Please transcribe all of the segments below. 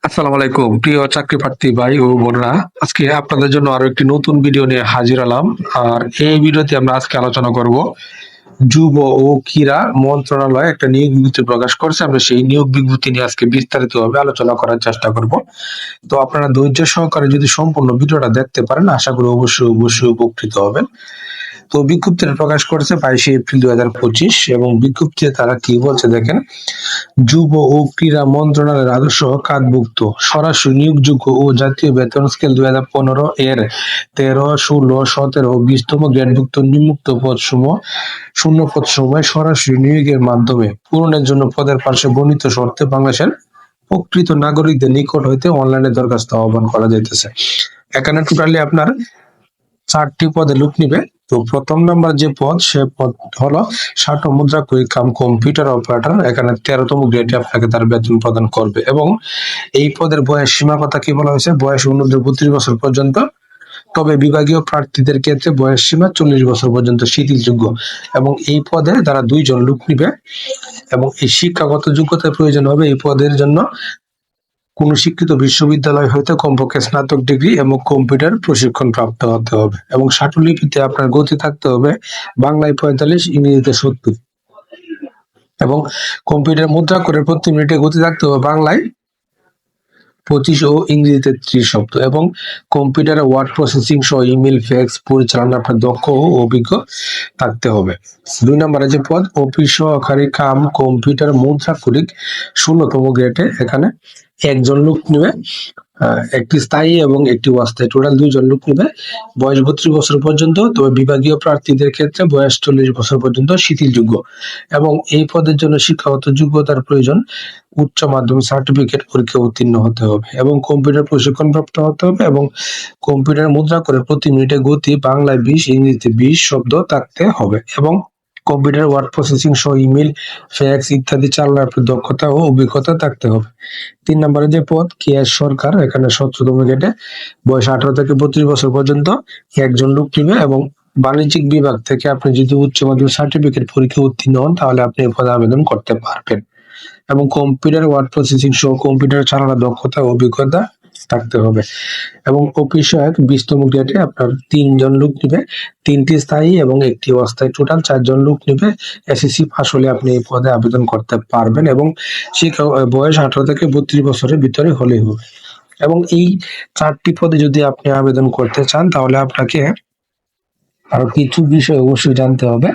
আসসালামু আলাইকুম, প্রিয় চাকরি প্রার্থী ভাই ও বোনরা। আজকে আপনাদের জন্য আরও একটি নতুন ভিডিও নিয়ে হাজির হলাম। আর এই ভিডিওতে আমরা আজকে আলোচনা করব যুব ও ক্রীড়া মন্ত্রণালয় একটা নিয়োগ বিজ্ঞপ্তি প্রকাশ করছে। আমরা সেই নিয়োগ বিজ্ঞপ্তি নিয়ে আজকে বিস্তারিত ভাবে আলোচনা করার চেষ্টা করব। তো আপনারা ধৈর্য সহকারে যদি সম্পূর্ণ ভিডিওটা দেখতে পারেন, আশা করি অবশ্যই অবশ্যই উপকৃত হবেন। তো বিজ্ঞপ্তিটা প্রকাশ করেছে বাইশে এপ্রিল দুই হাজার পঁচিশ এবং বিজ্ঞপ্তিতে তারা কি বলছে দেখেন, যুব ও ক্রীড়া মন্ত্রণালয়ের আদর্শ খাতভুক্ত সরাসরি নিয়োগযোগ্য ও জাতীয় বেতন স্কেল দুই হাজার পনেরো এর তেরো, ষোলো, সতেরো ও বিশতম গ্রেডভুক্ত নিম্মুক্ত পদ সমূহ শূন্য পদ সময় সরাসরি নিয়োগের মাধ্যমে পূরণের জন্য পদের পার্শ্বে বর্ণিত শর্তে বাংলাদেশের প্রকৃত নাগরিকদের নিকট হইতে অনলাইনে দরখাস্ত আহ্বান করা যাইতেছে। এখানে টোটালি আপনার চারটি পদে লুক নিবে। তো প্রথম নাম্বার যে পদ, সে পদ হলো ষাট মুদ্রা কুইক কাম কম্পিউটার অপারেটর এখানে তেরোতম গ্রেডে আপনাকে তার বেতন প্রদান করবে এবং এই পদের বয়স সীমা কথা কি বলা হয়েছে? বয়স অনুযায়ী বত্রিশ বছর পর্যন্ত। তবে বিভাগীয় প্রার্থীদের ক্ষেত্রে বয়স সীমা চল্লিশ বছর পর্যন্ত শিথিলযোগ্য এবং এই পদে তারা দুইজন লোক নিবে এবং এই শিক্ষাগত যোগ্যতার প্রয়োজন হবে এই পদের জন্য। কোন শিক্ষিত বিশ্ববিদ্যালয় হইতে কমপক্ষে স্নাতক ডিগ্রি এবং কম্পিউটার প্রশিক্ষণ প্রাপ্ত হতে হবে এবং লিপিতে আপনার গতি থাকতে হবে বাংলায় পঁয়তাল্লিশ, ইংরেজিতে সত্তর। এবং কম্পিউটার মুদ্রা করে প্রতি মিনিটে গতি থাকতে হবে বাংলায় পঁচিশ ও ইংরেজিতে ত্রিশ শব্দ এবং কম্পিউটারে ওয়ার্ড প্রসেসিং সহ ইমেল, ফ্যাক্স, পরিচালনা, আপনার দক্ষ ও অভিজ্ঞ থাকতে হবে। দুই নম্বরে যে পদ, অফিস সহকারী কাম কম্পিউটার মুদ্রা কলিক ষোলোতম গ্রেডে এখানে একজন লোক নেবে আহ, একটি স্থায়ী এবং একটি অস্থায়ী। টোটাল দুইজন লোক নেবে। বয়স বত্রিশ বছর পর্যন্ত তবে বিভাগীয় প্রার্থীদের ক্ষেত্রে বয়স চল্লিশ বছর পর্যন্ত শিথিলযোগ্য। এবং এই পদের জন্য শিক্ষাগত যোগ্যতার প্রয়োজন উচ্চ মাধ্যমিক সার্টিফিকেট পরীক্ষা উত্তীর্ণ হতে হবে এবং কম্পিউটার প্রশিক্ষণ প্রাপ্ত হতে হবে এবং কম্পিউটার মুদ্রা করে প্রতি মিনিটে গতি বাংলায় বিশ ইংরেজিতে বিশ শব্দ থাকতে হবে এবং কম্পিউটার, ওয়ার্ড প্রসেসিং, সহ ইমেল ফ্যাক্স ইত্যাদি চালানোর দক্ষতা ও অভিজ্ঞতা থাকতে হবে। তিন নম্বরে যে পদ, কেয়ার সরকার, এখানে সতেরোতম গেটে। বয়স আঠারো থেকে বত্রিশ বছর পর্যন্ত একজন লোক নিবে এবং বাণিজ্যিক বিভাগ থেকে আপনি যদি উচ্চ মাধ্যমিক সার্টিফিকেট পরীক্ষা উত্তীর্ণ হন, তাহলে আপনি এই পদে আবেদন করতে পারবেন। এবং কম্পিউটার, ওয়ার্ড প্রসেসিং সহ কম্পিউটার চালানোর দক্ষতা অভিজ্ঞতা থাকতে হবে। এবং অফিস সহায়ক বিশতম গ্রেডে আপনার তিনজন লোক নিবে, তিনটি স্থায়ী এবং একটি অস্থায়ী। টোটাল চারজন লোক নিবে এসএসসি পাস হলে আপনি এই পদে আবেদন করতে পারবেন এবং শিক্ষা বয়স আঠারো থেকে বত্রিশ বছরের ভিতরে হলেই হবে। এবং এই চারটি পদে যদি আপনি আবেদন করতে চান, তাহলে আপনাকে আরও কিছু বিষয় অবশ্যই জানতে হবে।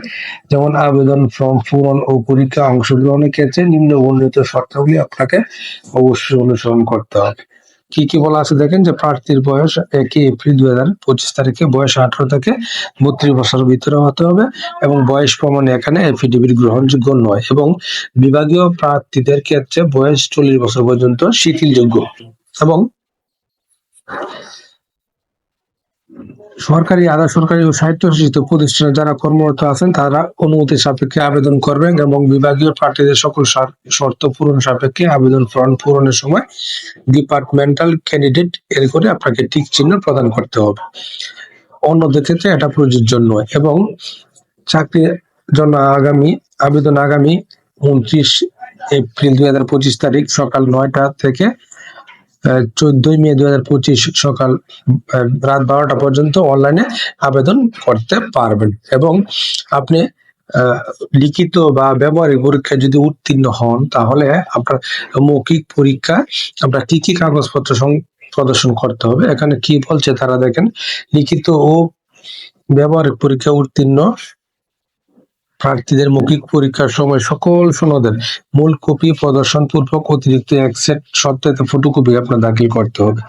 যেমন আবেদন ফর্ম পূরণ ও পরীক্ষা অংশগ্রহণের ক্ষেত্রে নিম্ন বর্ণিত শর্তাবলী আপনাকে অবশ্যই অনুসরণ করতে হবে। কি কি বলা আছে দেখেন যে প্রার্থীর বয়স একই এপ্রিল দুই হাজার পঁচিশ তারিখে, বয়স আঠারো থেকে বত্রিশ বছরের ভিতরে হতে হবে এবং বয়স প্রমাণে এখানে এফিডেভিট গ্রহণযোগ্য নয় এবং বিভাগীয় প্রার্থীদের ক্ষেত্রে বয়স চল্লিশ বছর পর্যন্ত শিথিলযোগ্য এবং সরকারি, আধা সরকারি ও স্বায়ত্তশাসিত প্রতিষ্ঠানে যারা কর্মরত আছেন, তারা অনুমতি সাপেক্ষে আবেদন করবেন এবং বিভাগীয় প্রার্থীদের সকল শর্ত পূরণ সাপেক্ষে আবেদন ফর্ম পূরণের সময় ডিপার্টমেন্টাল ক্যান্ডিডেট এর করে আপনাকে টিক চিহ্ন প্রদান করতে হবে। অন্যদের ক্ষেত্রে এটা প্রযোজ্য নয় এবং চাকরির জন্য আগামী, আবেদন আগামী উনত্রিশ এপ্রিল দুই হাজার পঁচিশ তারিখ সকাল নয়টা থেকে চোদ্দই মে দু হাজার পঁচিশ সকাল রাত বারোটা পর্যন্ত অনলাইনে আবেদন করতে পারবেন। এবং আপনি লিখিত বা ব্যবহারিক পরীক্ষায় যদি উত্তীর্ণ হন, তাহলে আপনার মৌখিক পরীক্ষা, আপনার কি কি কাগজপত্র প্রদর্শন করতে হবে, এখানে কি বলছে তারা দেখেন, লিখিত ও ব্যবহারিক পরীক্ষা উত্তীর্ণ প্রার্থীদের মৌখিক পরীক্ষার সময় সকল সনদের মূল কপি প্রদর্শন পূর্বক অতিরিক্ত এক সেট সত্যায়িত ফটোকপি আপনার দাখিল করতে হবে।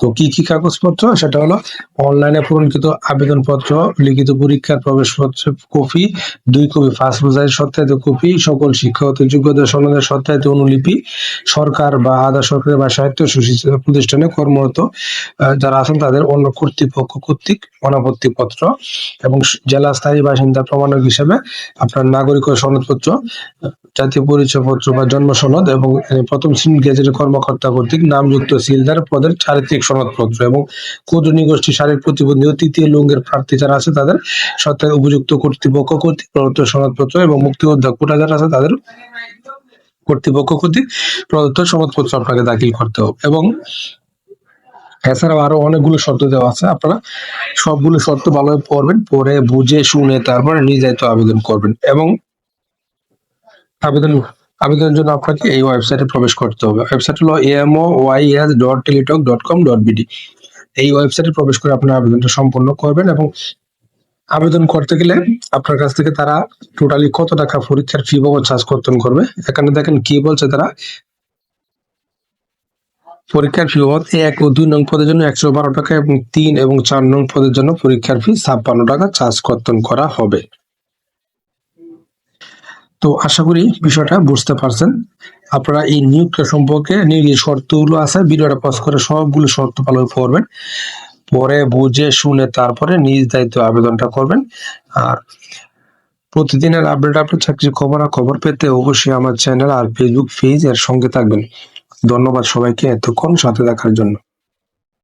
তো কি কি কাগজপত্র? সেটা হলো অনলাইনে পূরণকৃত আবেদনপত্র, লিখিত পরীক্ষার প্রবেশপত্র, কপি, দুই কপি ফার্স্ট বোঝাই সত্যায়িত কপি, সকল শিক্ষাগত যোগ্যতা সনদের সত্যায়িত অনুলিপি, সরকার বা আধা সরকারি বা সাহিত্য সুশিক্ষিত প্রতিষ্ঠানে কর্মরত যারা আছেন তাদের অন্য কর্তৃপক্ষ কর্তৃক অনাপত্তি পত্র এবং জেলা স্থায়ী বাসিন্দা প্রমাণক হিসেবে আপনার নাগরিক সনদপত্র, জাতীয় পরিচয় পত্র বা জন্ম সনদ এবং প্রথম শ্রেণি গেজেটের কর্মকর্তা কর্তৃক নামযুক্ত সিলদার পদের চারিত্রিক সনদপত্র এবং ক্ষুদ্র গোষ্ঠী শারীরিক প্রতিবন্ধী ও তৃতীয় লিঙ্গের প্রার্থী যারা আছে তাদের সত্ত্বে উপযুক্ত কর্তৃপক্ষ কর্তৃক প্রদত্ত সনদপত্র এবং মুক্তিযোদ্ধা কোটা যারা আছে তাদের কর্তৃপক্ষ কর্তৃক প্রদত্ত সংবাদপত্র আপনাকে দাখিল করতে হবে এবং এছাড়াও আরও অনেকগুলো শর্ত দেওয়া আছে। আপনারা সবগুলো শর্ত ভালোভাবে পড়বেন পরে বুঝে, শুনে, তারপরে দায়িত্ব আবেদন করবেন এবং আবেদন, আবেদনের জন্য আপনাকে এই ওয়েবসাইটে প্রবেশ করতে হবে। ওয়েবসাইট হলো MO YS dot Teletalk dot com dot BD এই ওয়েবসাইটে প্রবেশ করে আপনার আবেদনটা সম্পন্ন করবেন এবং আবেদন করতে গেলে আপনার কাছ থেকে তারা টোটালি কত টাকা পরীক্ষার ফি বাবদ চার্জ কর্তন করবে। এখানে দেখেন কি বলছে তারা পরীক্ষার ফি বাবদ এক ও দুই নং পদের জন্য একশো বারো টাকা এবং তিন এবং চার নং পদের জন্য পরীক্ষার ফি ছাপ্পান্ন টাকা চার্জ কর্তন করা হবে। তো আশা করি বিষয়টা বুঝতে পারছেন। আপনারা এই নিয়োগটা সম্পর্কে নিয়োগ যে শর্তগুলো আছে, ভিডিওটা পাস করে সবগুলো শর্ত পালন করবেন। পরে বুঝে, শুনে তারপরে নিজ দায়িত্ব আবেদনটা করবেন। আর প্রতিদিনের আপডেট আপডেট চাকরির খবর খবর পেতে অবশ্যই আমার চ্যানেল আর ফেসবুক পেজ এর সঙ্গে থাকবেন। ধন্যবাদ সবাইকে এতক্ষণ সাথে দেখার জন্য।